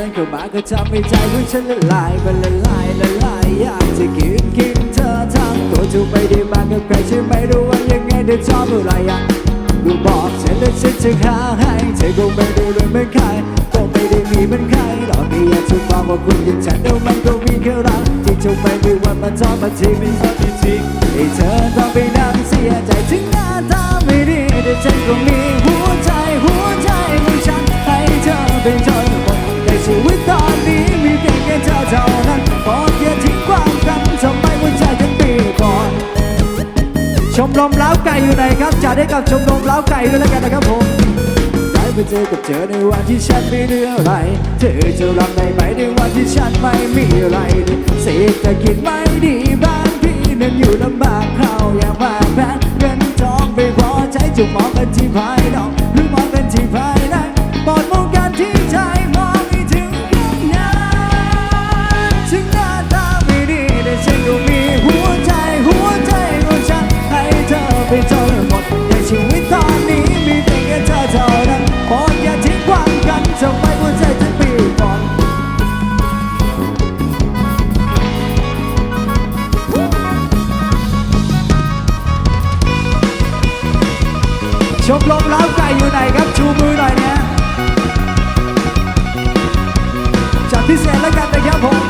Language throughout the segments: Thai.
ดินเข้ามาก็ทำให้ใจของฉันละลายมันละลายละลายอยากจะกินกินเธอทั้งตัวจูไม่ได้มากับใครใช่ไหมรู้ว่ายังไงเธอชอบอะไรอะดูบอกฉันแล้วฉันจะหาให้เธอคงไม่ได้รวยเหมือนใครก็ไม่ได้มีเหมือนใครหรอกนี่อยากจะบอกว่าคุณอย่างฉันเดี๋ยวมันก็มีแค่รักที่จะไม่มีวันมาทอดมาทิ้งไม่ทอดไม่ทิ้งให้เธอต้องไปนั่งเสียใจถึงหน้าตาไม่ดีแต่ฉันก็มี ชีวิตตอนนี้มีเพียงแค่เธอเท่านั้นขออย่าทิ้งความกันทำไมหัวใจถึงปีก่อนชมรมล้าไก่อยู่ไหนครับจัดให้กับชมรมล้าไก่ด้วยแล้วกันนะครับผมได้ไปเจอกับเธอในวันที่ฉันไม่เหลืออะไร เธอจะรับได้ไหมในวันที่ฉันไม่มีอะไรเศรษฐกิจไม่ดีบ้านพี่นั้นอยู่ลำบาก ชมรมล้าวไก่อยู่ไหนครับชูมือหน่อยนะจัดพิเศษแล้วกันนะครับผม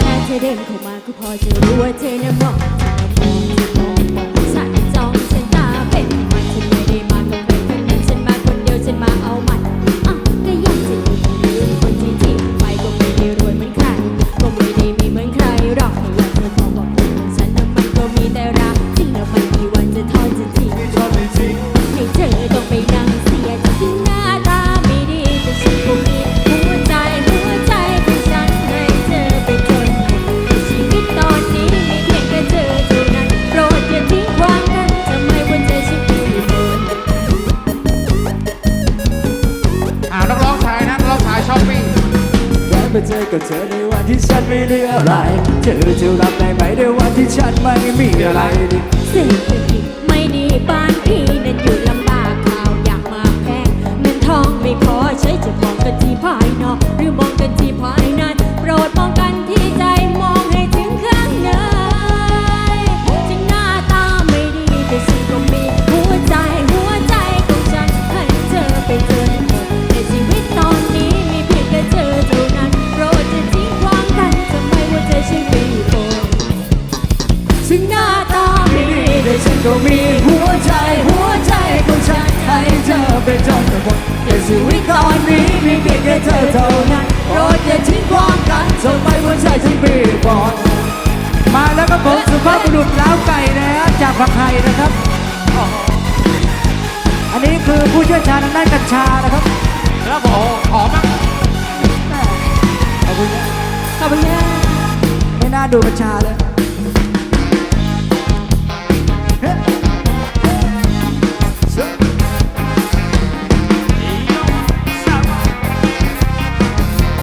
แค่เธอเดินเข้ามาก็พอจะรู้ว่าเธอน่ะมอง มาเจอกับเธอในวันที่ฉันไม่เหลืออะไร เธอจะรับได้ไหมในวันที่ฉันไม่มีอะไรดี ก็มีหัวใจหัวใจของฉันให้เธอเป็นจนหมดแต่ชีวิตตอนนี้มีเพียงแค่เธอเท่านั้นโปรดอย่าทิ้งความกันทำไมหัวใจฉันปีบอดมาแล้วก็ผมสุภาพบุรุษล้าวไก่นะฮะจากผักไห่นะครับ อันนี้คือผู้เชี่ยวชาญทางด้านกัญชานะครับแล้วบอกหอมมากขอบคุณนะขอบคุณค่ะไม่น่าดูกัญชาเลย